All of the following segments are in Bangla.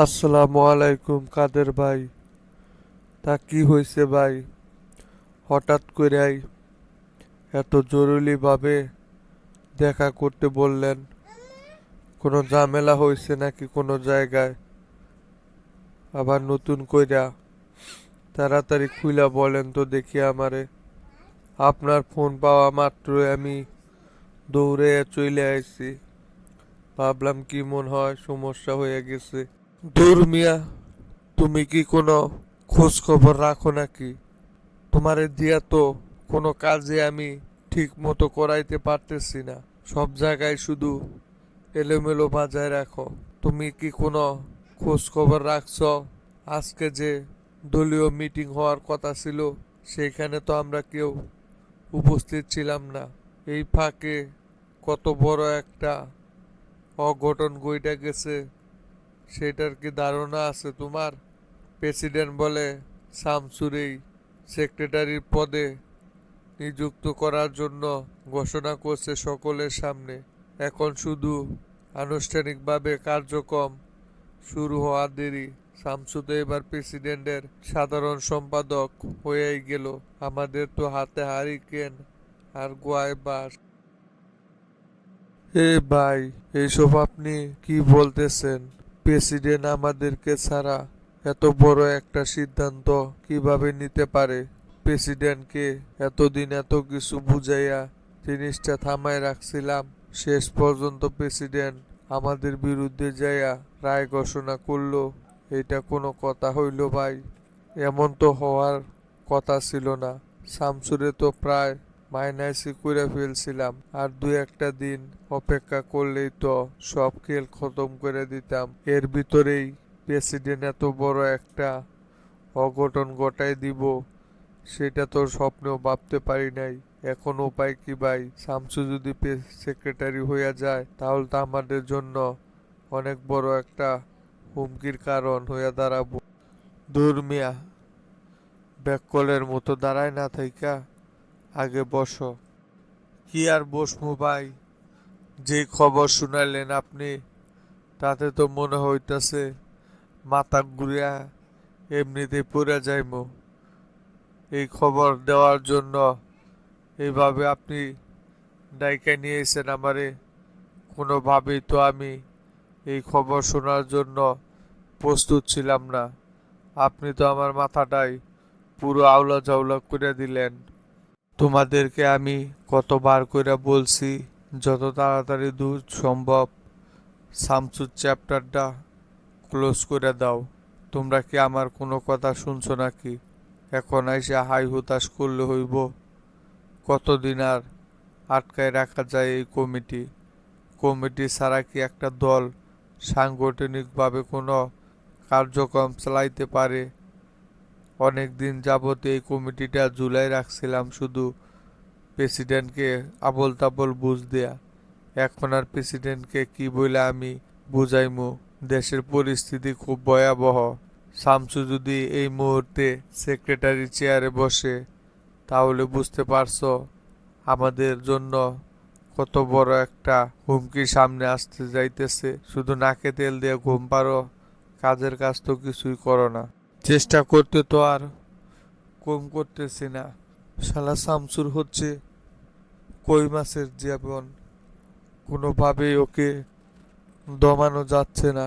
আসসালামু আলাইকুম কাদের ভাই? তা কি হয়েছে ভাই? হঠাৎ করেই এত জরুরিভাবে দেখা করতে বললেন। কোনো ঝামেলা হয়েছে নাকি কোনো জায়গায়? আবার নতুন কইরা তাড়াতাড়ি খুইলা বলেন তো দেখি আমারে। আপনার ফোন পাওয়া মাত্র আমি দৌড়ে চলে আসছি ভাবলাম কি মন হয় সমস্যা হয়ে গেছে। দূর মিয়া তুমি কি কোনো খোঁজ খবর রাখো নাকি? তোমারে দিয়া তো কোনো কাজে আমি ঠিক মতো করাইতে পারতেছি না। সব জায়গায় শুধু এলোমেলো বাজায় রাখো। তুমি কি কোনো খোঁজ খবর রাখছো? আজকে যে দলীয় মিটিং হওয়ার কথা ছিল, সেইখানে তো আমরা কেউ উপস্থিত ছিলাম না। এই ফাঁকে কত বড় একটা অঘটন গইটা গেছে। সেটার কি ধারণা আছে তোমার? প্রেসিডেন্ট বলে শামসুরেই সেক্রেটারির পদে নিযুক্ত করার জন্য ঘোষণা করছে সকলের সামনে। এখন শুধু আনুষ্ঠানিকভাবে কার্যক্রম শুরু হওয়ার দেরি। শামসু তো এবার প্রেসিডেন্টের সাধারণ সম্পাদক হয়েই গেল। আমাদের তো হাতে হারিকেন আর গোয়ায় বাস। এ ভাই এইসব আপনি কি বলতেছেন? প্রেসিডেন্ট আমাদেরকে ছাড়া এত বড় একটা সিদ্ধান্ত কীভাবে নিতে পারে? প্রেসিডেন্টকে এতদিন এত কিছু বুঝাইয়া জিনিসটা থামায় রাখছিলাম। শেষ পর্যন্ত প্রেসিডেন্ট আমাদের বিরুদ্ধে যাইয়া রায় ঘোষণা করল এটা কোনো কথা হইল ভাই। এমন তো হওয়ার কথা ছিল না। শামসুরে তো প্রায় মাইনাসি করে ফেলছিলাম। আর দু একটা দিন অপেক্ষা করলেই তো সব খেল খতম করে দিতাম। এর ভিতরেই প্রেসিডেন্ট এত বড় একটা অঘটন ঘটাই দিব, সেটা তো স্বপ্নেও ভাবতে পারি নাই। এখন উপায় কি ভাই? শামসু যদি সেক্রেটারি হইয়া যায়, তাহলে তো আমাদের জন্য অনেক বড় একটা হুমকির কারণ হইয়া দাঁড়াবো। দূর মিয়া, ব্যাককলের মতো দাঁড়ায় না থাইকা। আগে বসো। কি আর বসমু ভাই? যে খবর শুনাইলেন আপনি, তাতে তো মনে হইতাছে মাথা ঘুরিয়া এমনিতে পড়ে যাইমু। এই খবর দেওয়ার জন্য এইভাবে আপনি ডাইকা নিয়েছেন আমারে। কোনোভাবেই তো আমি এই খবর শোনার জন্য প্রস্তুত ছিলাম না। আপনি তো আমার মাথাটাই পুরো আউলা জাউলা করে দিলেন। তোমাদেরকে আমি কতবার করে বলছি, যত তাড়াতাড়ি দূর সম্ভব সামসুর চ্যাপ্টারটা ক্লোজ করে দাও। তোমরা কি আমার কোনো কথা শুনছো নাকি? এখন এসে হাই হুতাশ করলে হইব। কতদিন আর আটকায় রাখা যায় এই কমিটি? কমিটি ছাড়া কি একটা দল সাংগঠনিকভাবে কোনো কার্যক্রম চালাইতে পারে? অনেক দিন যাবত এই কমিটিটা জুলাই রাখছিলাম শুধু প্রেসিডেন্টকে আবল তাবল বুঝ দেয়া। এখন আর প্রেসিডেন্টকে কি বলে আমি বুঝাইমু? দেশের পরিস্থিতি খুব ভয়াবহ। শামসু যদি এই মুহূর্তে সেক্রেটারি চেয়ারে বসে, তাহলে বুঝতে পারছ, আমাদের জন্য কত বড় একটা হুমকি সামনে আসতে যাইতেছে। শুধু নাকে তেল দিয়ে ঘুম পারো কাজের কাজ তো কিছুই করো না। চেষ্টা করতে তো আর কম করতেছি না। শালা শামসুর হচ্ছে কই মাছের জীবন? কোনোভাবেই ওকে দমানো যাচ্ছে না।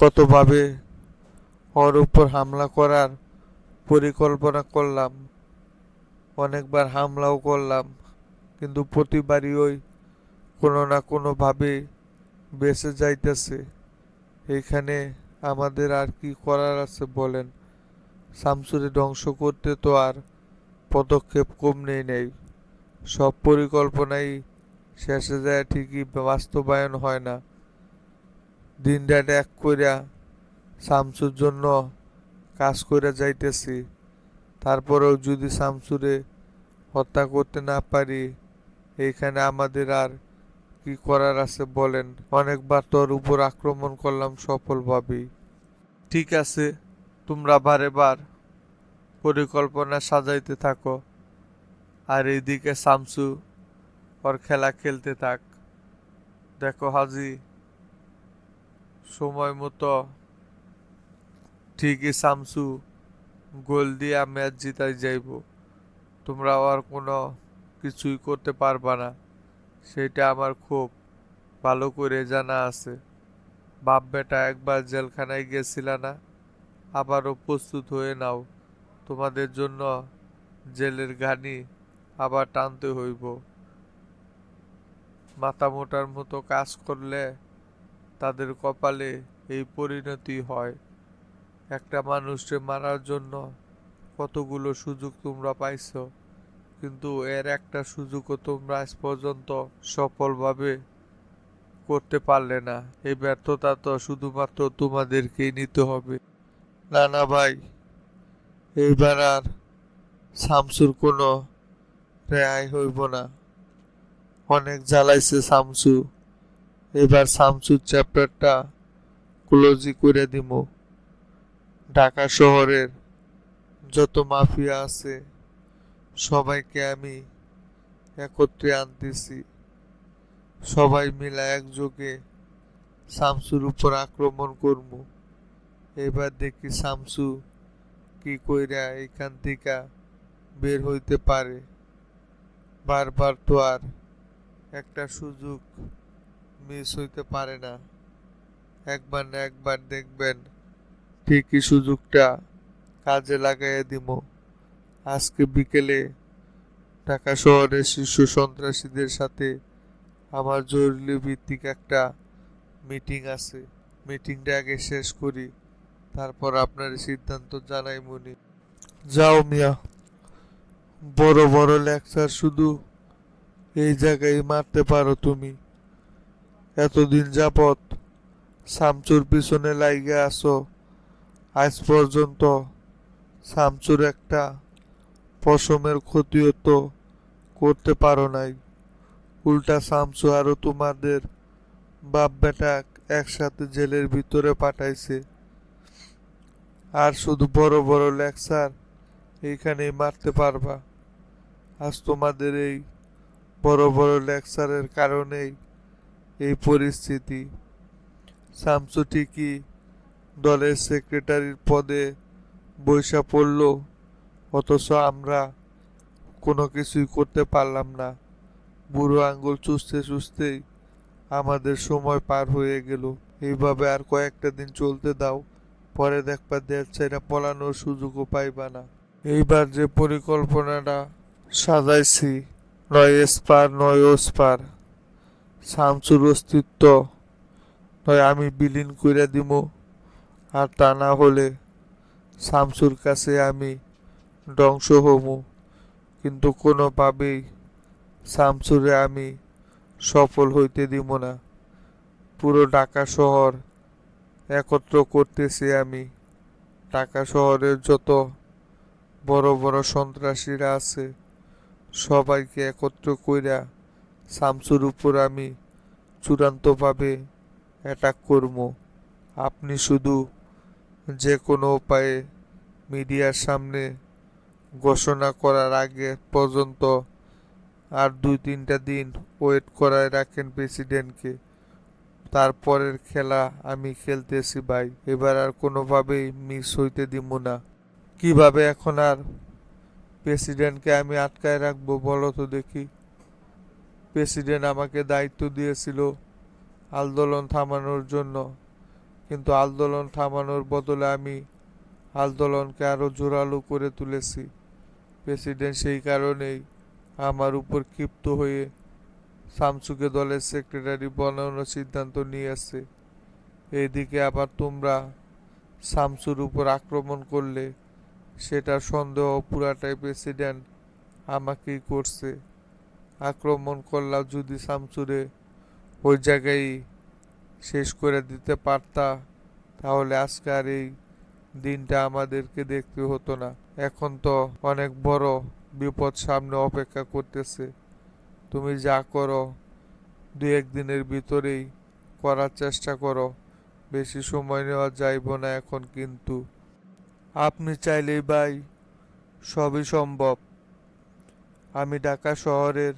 কতভাবে ওর উপর হামলা করার পরিকল্পনা করলাম, অনেকবার হামলাও করলাম, কিন্তু প্রতিবারই ওই কোনো না কোনোভাবে বেঁচে যাইতেছে। এইখানে আমাদের আর কি করার আছে বলেন। শামসুরে ধ্বংস করতে তো আর পদক্ষেপ কম নেই। নেই সব পরিকল্পনাই শেষে যায় ঠিকই, বাস্তবায়ন হয় না। দিন রাত এক কইরা শামসুর জন্য কাজ করে যাইতেছি। তারপরেও যদি শামসুরে হত্যা করতে না পারি, এইখানে আমাদের আর কি করার আছে বলেন। অনেকবার তোর উপর আক্রমণ করলাম সফলভাবেই। ঠিক আছে, তোমরা বারে বার পরিকল্পনা সাজাইতে থাকো। আর এইদিকে শামসু ওর খেলা খেলতে থাক। দেখো হাজি, সময় মতো ঠিকই সামসু গোল দিয়ে ম্যাচ জিতাই যাইব। তোমরা আর কোনো কিছুই করতে পারবা না। সেটা আমার খুব ভালো করে জানা আছে। বাপ বেটা একবার জেলখানায় গেছিলা না? আবারও প্রস্তুত হয়ে নাও, তোমাদের জন্য জেলের ঘানি আবার টানতে হইব। মাথা মোটার মতো কাজ করলে তাদের কপালে এই পরিণতি হয়। একটা মানুষকে মারার জন্য কতগুলো সুযোগ তোমরা পাইছো, কিন্তু এর একটা সুযোগও তোমরা আজ পর্যন্ত সফলভাবে করতে পারলে না। এই ব্যর্থতা তো শুধুমাত্র তোমাদেরকেই নিতে হবে। না না ভাই, এইবার আর শামসুর কোনো রেহাই হইব না। অনেক জ্বালাইছে শামসু। এবার শামসুর চ্যাপ্টারটা ক্লোজই করে দিব। ঢাকা শহরের যত মাফিয়া আছে, সবাইকে আমি একত্রে আনতেছি। সবাই মিলে একযোগে শামসুর উপর আক্রমণ করব। এবার দেখি শামসু কি কইরা এখান থেকে বের হইতে পারে। বারবার তো আর একটা সুযোগ মিস হইতে পারে না। একবার না একবার দেখবেন ঠিকই সুযোগটা কাজে লাগাইয়া দিব আজকে বিকেলে ঢাকা শহরের শীর্ষ সন্ত্রাসীদের সাথে আমার জরুরি ভিত্তিক একটা মিটিং আছে। মিটিংটা আগে শেষ করি। তারপর আপনার সিদ্ধান্ত জানাই মনি। যাও মিয়া। বড় বড় লেকচার শুধু এই জায়গায় মারতে পারো তুমি। এতদিন যাবৎ শামচুর পিছনে লাইগে আসো আজ পর্যন্ত শামচুর একটা পশমের ক্ষতিও তো করতে পারো নাই। উল্টা শামসু আরও তোমাদের বাপ বেটা একসাথে জেলের ভিতরে পাঠাইছে। আর শুধু বড় বড় লেকচার এইখানেই মারতে পারবা। আজ তোমাদের এই বড় বড় লেকচারের কারণেই এই পরিস্থিতি। শামসু ঠিকই দলের সেক্রেটারির পদে বৈশা পড়ল, অথচ আমরা কোনো কিছুই করতে পারলাম না। বুড়ো আঙ্গুল চুষতে চুষতেই আমাদের সময় পার হয়ে গেল। এইভাবে আর কয়েকটা দিন চলতে দাও, পরে দেখবা দেড় চাইরা পলানোর সুযোগও পাইবা না। এইবার যে পরিকল্পনাটা সাজাইছি, নয় এসপার, নয় ওসপার, শামসুর অস্তিত্ব, নয় আমি বিলীন করে দিব, আর তা না হলে শামসুর কাছে আমি ধ্বংস হমু কিন্তু কোনোভাবেই শামসুরে আমি সফল হইতে দিব না। পুরো ঢাকা শহর একত্র করতেছি আমি। ঢাকা শহরের যত বড় বড় সন্ত্রাসীরা আছে, সবাইকে একত্র কইরা শামসুর উপর আমি চূড়ান্তভাবে অ্যাটাক করব। আপনি শুধু যে কোনো উপায়ে মিডিয়ার সামনে ঘোষণা করার আগে পর্যন্ত আর দুই তিনটা দিন ওয়েট করায় রাখেন প্রেসিডেন্টকে তারপরের খেলা আমি খেলতেছি ভাই। এবার আর কোনোভাবেই মিস হইতে দিব না। কীভাবে এখন আর প্রেসিডেন্টকে আমি আটকায় রাখব বলো তো দেখি। প্রেসিডেন্ট আমাকে দায়িত্ব দিয়েছিল আন্দোলন থামানোর জন্য। কিন্তু আন্দোলন থামানোর বদলে আমি আন্দোলনকে আরও জোরালো করে তুলেছি। প্রেসিডেন্ট সেই কারণেই আমার উপর ক্ষিপ্ত হয়ে শামসুকে দলের সেক্রেটারি বানানোর সিদ্ধান্ত নিয়ে নিয়েছে এদিকে আবার তোমরা শামসুর উপর আক্রমণ করলে সেটা সন্দেহ পুরাটাই প্রেসিডেন্ট আমাকেই করছে। আক্রমণ করলাম যদি শামসুরে ওই জায়গায় শেষ করে দিতে পারতা, তাহলে আজকে আর এই দিনটা আমাদেরকে দেখতে হতো না। এখন তো অনেক বড় বিপদ সামনে অপেক্ষা করতেছে। তুমি যা করো দু একদিনের ভিতরেই করার চেষ্টা করো। বেশি সময় নেওয়া যাইব না এখন কিন্তু। আপনি চাইলেই ভাই, সবই সম্ভব। আমি ঢাকা শহরের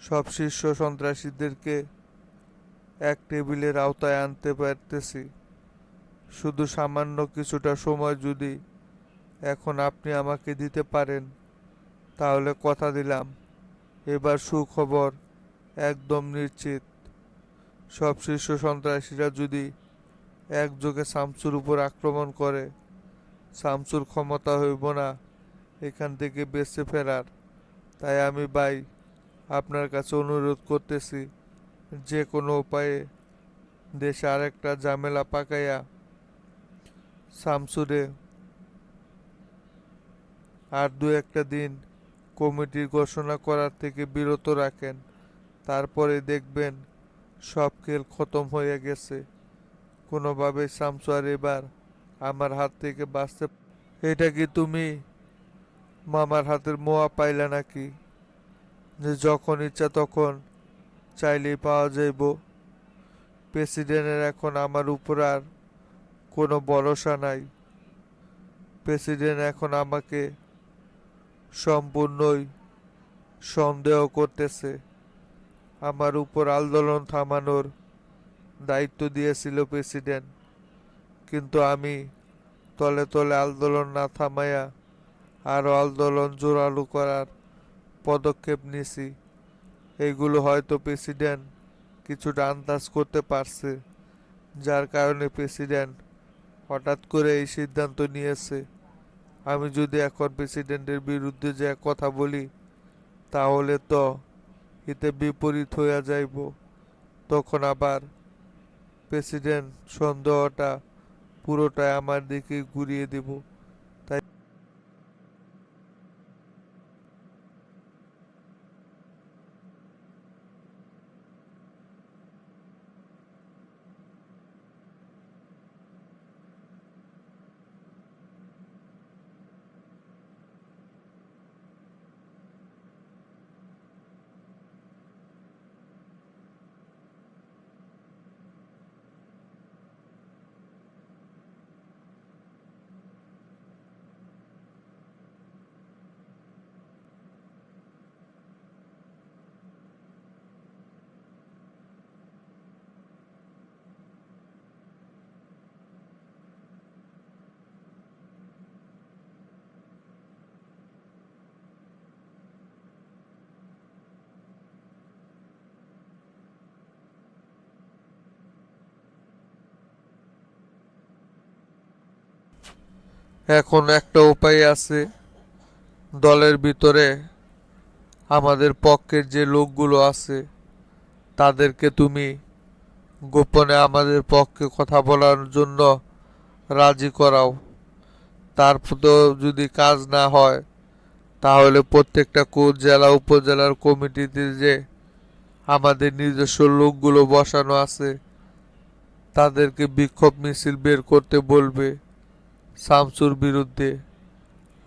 সব শীর্ষ সন্ত্রাসীদেরকে এক টেবিলের আওতায় আনতে পারতেছি। শুধু সামান্য কিছুটা সময় যদি এখন আপনি আমাকে দিতে পারেন। তাহলে কথা দিলাম। এবার সুখবর একদম নিশ্চিত। সব শীর্ষ সন্ত্রাসীরা যদি একযোগে শামসুর উপর আক্রমণ করে, শামসুর ক্ষমতা হইব না এখান থেকে বেঁচে ফেরার। তাই আমি ভাই আপনার কাছে অনুরোধ করতেছি, যে কোনো উপায়ে দেশে আরেকটা ঝামেলা পাকাইয়া শামসুরে আর দু একটা দিন কমিটির ঘোষণা করার থেকে বিরত রাখেন। তারপরে দেখবেন সব খেল খতম হয়ে গেছে। কোনোভাবে শামসু আর এবার আমার হাত থেকে বাঁচতে এটা কি তুমি মামার হাতের মোয়া পাইলা নাকি? যে যখন ইচ্ছা তখন চাইলেই পাওয়া যাইব। প্রেসিডেন্টের এখন আমার উপর আর কোনো ভরসা নাই। প্রেসিডেন্ট এখন আমাকে সম্পূর্ণই সন্দেহ করতেছে। আমার উপর আন্দোলন থামানোর দায়িত্ব দিয়েছিল প্রেসিডেন্ট। কিন্তু আমি তলে তলে আন্দোলন না থামাইয়া আরও আন্দোলন জোরালো করার পদক্ষেপ নিছি। এইগুলো হয়তো প্রেসিডেন্ট কিছুটা আন্দাজ করতে পারছে, যার কারণে প্রেসিডেন্ট হঠাৎ করে এই সিদ্ধান্ত নিয়েছে। আমি যদি এখন প্রেসিডেন্টের বিরুদ্ধে যে কথা বলি, তাহলে তো এতে বিপরীত হইয়া যাইব। তখন আবার প্রেসিডেন্ট সন্দেহটা পুরোটাই আমার দিকে ঘুরিয়ে দিব তাই এখন একটা উপায় আছে। দলের ভিতরে আমাদের পক্ষের যে লোকগুলো আছে, তাদেরকে তুমি গোপনে আমাদের পক্ষে কথা বলার জন্য রাজি করাও। তারপরেও যদি কাজ না হয়, তাহলে প্রত্যেকটা কোচ, জেলা, উপজেলার কমিটিতে যে আমাদের নিজস্ব লোকগুলো বসানো আছে, তাদেরকে বিক্ষোভ মিছিল বের করতে বলবে। শামসুর বিরুদ্ধে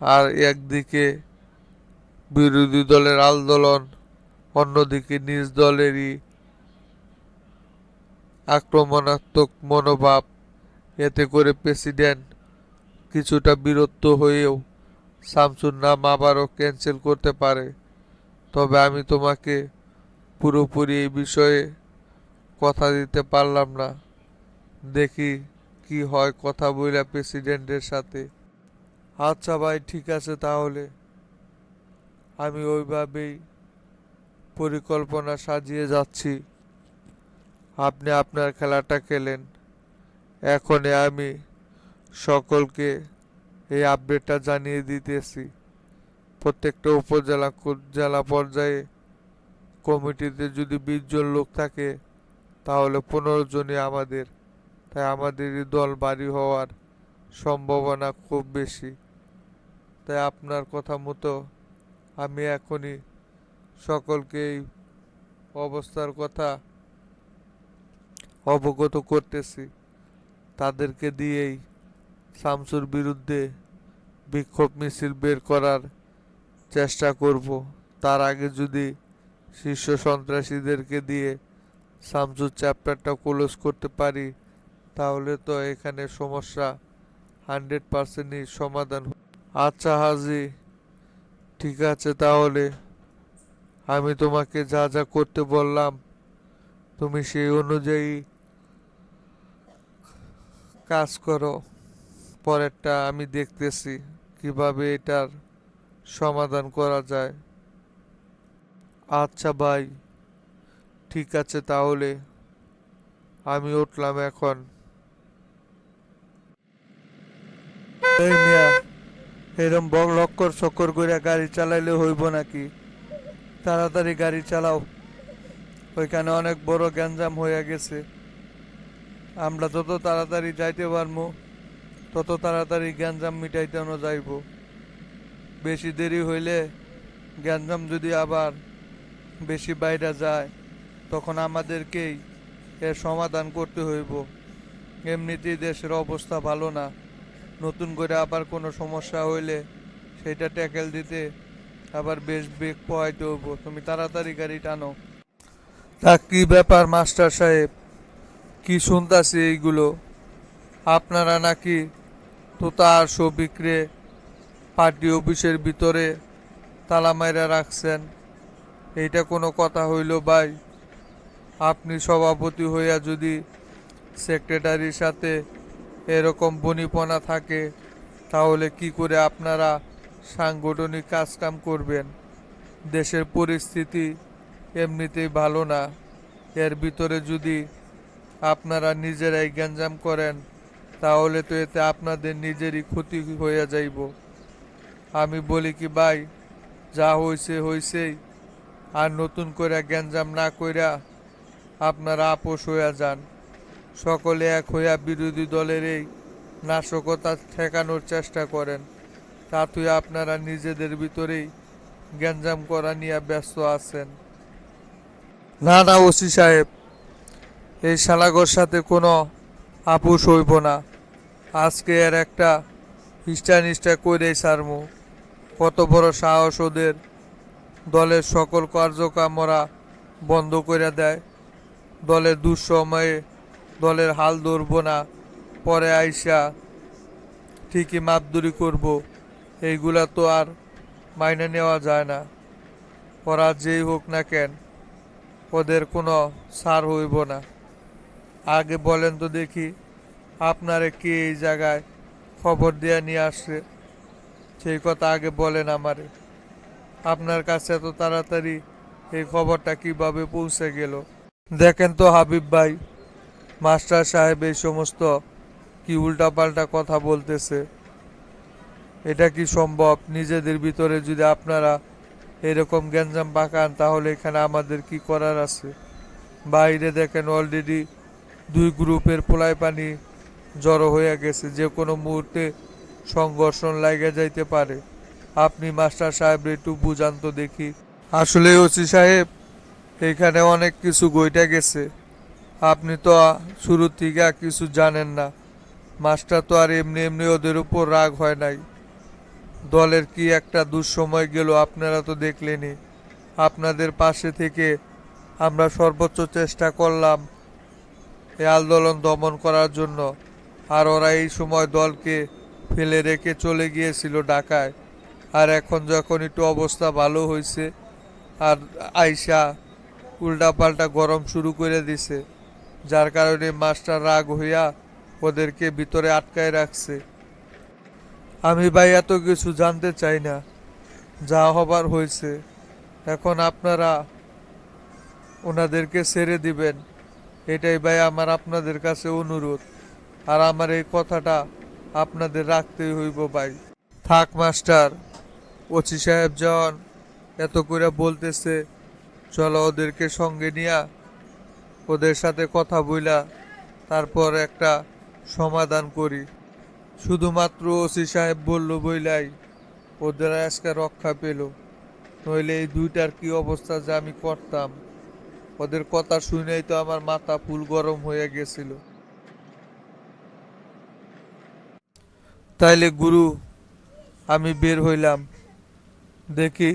আর একদিকে বিরোধী দলের আন্দোলন, অন্যদিকে নিজ দলেরই আক্রমণাত্মক মনোভাব। এতে করে প্রেসিডেন্ট কিছুটা বিরক্ত হয়েও শামসুর নাম আবারও ক্যান্সেল করতে পারে। তবে আমি তোমাকে পুরোপুরি এই বিষয়ে কথা দিতে পারলাম না। দেখি কি হয় কথা বইলা প্রেসিডেন্টের সাথে? আচ্ছা ভাই, ঠিক আছে তাহলে। আমি ওইভাবেই পরিকল্পনা সাজিয়ে যাচ্ছি। আপনি আপনার খেলাটা খেলেন। এখনই আমি সকলকে এই আপডেটটা জানিয়ে দিতেছি। প্রত্যেকটা উপজেলা জেলা পর্যায়ে কমিটিতে যদি বিশ জন লোক থাকে, তাহলে পনেরো জনই আমাদের তাই আমাদেরই দল বাড়ি হওয়ার সম্ভাবনা খুব বেশি। তাই আপনার কথা মতো আমি এখনই সকলকে এই অবস্থার কথা অবগত করতেছি। তাদেরকে দিয়েই শামসুর বিরুদ্ধে বিক্ষোভ মিছিল বের করার চেষ্টা করব। তার আগে যদি শীর্ষ সন্ত্রাসীদেরকে দিয়ে শামসুর চ্যাপ্টারটা ক্লোজ করতে পারি তাহলে তো এখানে সমস্যা হান্ড্রেড পার্সেন্টই সমাধান আচ্ছা হাজি, ঠিক আছে তাহলে। আমি তোমাকে যা যা করতে বললাম, তুমি সেই অনুযায়ী কাজ করো। পরেরটা আমি দেখতেছি কীভাবে এটার সমাধান করা যায়। আচ্ছা ভাই, ঠিক আছে তাহলে। আমি উঠলাম এখন। এই মিয়া, এরম বক লক্কর চক্কর করে গাড়ি চালাইলে হইব নাকি? তাড়াতাড়ি গাড়ি চালাও। ওইখানে অনেক বড় গ্যাঞ্জাম হয়ে গেছে। আমরা যত তাড়াতাড়ি যাইতে পারব তত তাড়াতাড়ি গ্যাঞ্জাম মিটাইতেও যাইব। বেশি দেরি হইলে গ্যাঞ্জাম যদি আবার বেশি বাইরে যায়, তখন আমাদেরকেই এর সমাধান করতে হইব। এমনিতেই দেশের অবস্থা ভালো না। নতুন করে আবার কোনো সমস্যা হইলে সেটা ট্যাকেল দিতে আবার বেশ বেগ পোহাইতে হব তুমি তাড়াতাড়ি গাড়ি টানো। তা কি ব্যাপার, মাস্টার সাহেব? কি শুনতাছি এইগুলো? আপনারা নাকি তোতা আর সবিক্রে পার্টি অফিসের ভিতরে তালা মাইরা রাখছেন? এইটা কোনো কথা হইল ভাই? আপনি সভাপতি হইয়া যদি সেক্রেটারির সাথে এরকম বনিপনা থাকে, তাহলে কি করে আপনারা সাংগঠনিক কাজকাম করবেন? দেশের পরিস্থিতি এমনিতেই ভালো না। এর ভিতরে যদি আপনারা নিজেরাই গ্যাঞ্জাম করেন, তাহলে তো এতে আপনাদের নিজেরই ক্ষতি হয়ে যাইব। আমি বলি কি, ভাই, যা হইছে হইছেই। আর নতুন করে গ্যাঞ্জাম না কইরা আপনারা আপোষ হইয়া যান। সকলে এক হইয়া বিরোধী দলের এই নাশকতা ঠেকানোর চেষ্টা করেন। তাতেই আপনারা নিজেদের ভিতরেই গ্যাঞ্জাম করা নিয়ে ব্যস্ত আছেন। না না ওসি সাহেব, এই শালাগর সাথে কোনো আপোষ হইব না। আজকে এর একটা হিস্টা নিষ্ঠা করেই সারমু। কত বড় সাহস ওদের দলের সকল কার্যক্রমরা বন্ধ করে দেয়। দলের দুঃসময়ে দলের হাল ধরব না, পরে আইসা ঠিকই মাপদুরি করব। এইগুলা তো আর মাইনে নেওয়া যায় না। ওরা যেই হোক না কেন, ওদের কোনো সার হইব না। আগে বলেন তো দেখি, আপনারে কে এই জায়গায় খবর দেয়া নিয়ে আসছে? সেই কথা আগে বলেন আমারে। আপনার কাছে এত তাড়াতাড়ি এই খবরটা কীভাবে পৌঁছে গেল? দেখেন তো হাবিব ভাই মাস্টার সাহেব এই সমস্ত কি উল্টাপাল্টা কথা বলতেছে? এটা কি সম্ভব? নিজেদের ভিতরে যদি আপনারা এরকম গ্যাঞ্জাম পাকান, তাহলে এখানে আমাদের কি করার আছে? বাইরে দেখেন অলরেডি দুই গ্রুপের পোলাই পানি জড়ো হয়ে গেছে। যে কোনো মুহূর্তে সংঘর্ষণ লাগে যাইতে পারে। আপনি মাস্টার সাহেব একটু বুঝান তো দেখি। আসলে ওসি সাহেব, এখানে অনেক কিছু গইটা গেছে। আপনি তো শুরু থেকে কিছু জানেন না। মাস্টার তো আর এমনি এমনি ওদের উপর রাগ হয় নাই। দলের কি একটা দুঃসময় গেল আপনারা তো দেখলেনই। আপনাদের পাশে থেকে আমরা সর্বোচ্চ চেষ্টা করলাম এই আন্দোলন দমন করার জন্য। আর ওরা এই সময় দলকে ফেলে রেখে চলে গিয়েছিল ঢাকায়। আর এখন যখন একটু অবস্থা ভালো হয়েছে, আর আইসা উল্টাপাল্টা গরম শুরু করে দিছে। যার কারণে মাস্টার রাগ হইয়া ওদেরকে ভিতরে আটকায় রাখছে। আমি ভাই এত কিছু জানতে চাই না। যা হবার হয়েছে এখন আপনারা ওনাদেরকে ছেড়ে দিবেন। এটাই ভাই আমার আপনাদের কাছে অনুরোধ। আর আমার এই কথাটা আপনাদের রাখতেই হইব ভাই। থাক মাস্টার ওসি সাহেব জন এত করে বলতেছে, চলো ওদেরকে সঙ্গে নিয়া ওদের সাথে কথা বইলা তারপর একটা সমাধান করি। শুধুমাত্র ওসি সাহেব বলল বইলাই, ওদের আজকে রক্ষা পেল। নইলে এই দুইটার কি অবস্থা যে আমি করতাম? ওদের কথা শুনেই তো আমার মাথা ফুল গরম হয়ে গেছিল। তাইলে গুরু, আমি বের হইলাম। দেখি,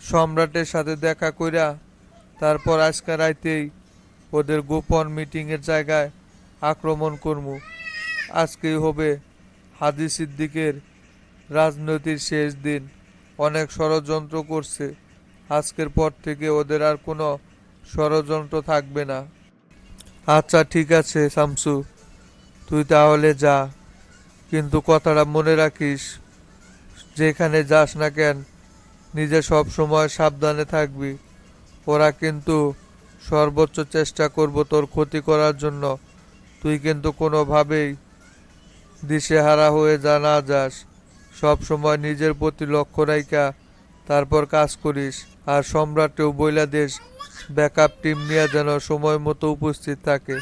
সম্রাটের সাথে দেখা কইরা তারপর আজকে রাইতেই ওদের গোপন মিটিংয়ের জায়গায় আক্রমণ করমু। আজকেই হবে হাজি সিদ্দিকের রাজনৈতিক শেষ দিন। অনেক ষড়যন্ত্র করছে। আজকের পর থেকে ওদের আর কোনো ষড়যন্ত্র থাকবে না। আচ্ছা ঠিক আছে, শামসু। তুই তাহলে যা। কিন্তু কথাটা মনে রাখিস, যেখানে যাস না কেন, নিজে সব সময় সাবধানে থাকবি। ওরা কিন্তু সর্বোচ্চ চেষ্টা করব তোর ক্ষতি করার জন্য। তুই কিন্তু কোনোভাবেই দিশেহারা হয়ে যা না যাস। সব সময় নিজের প্রতি লক্ষ্য রাইকা তারপর কাজ করিস। আর সম্রাটেও বইলা দেশ ব্যাকআপ টিম নিয়ে যেন সময় মতো উপস্থিত থাকে।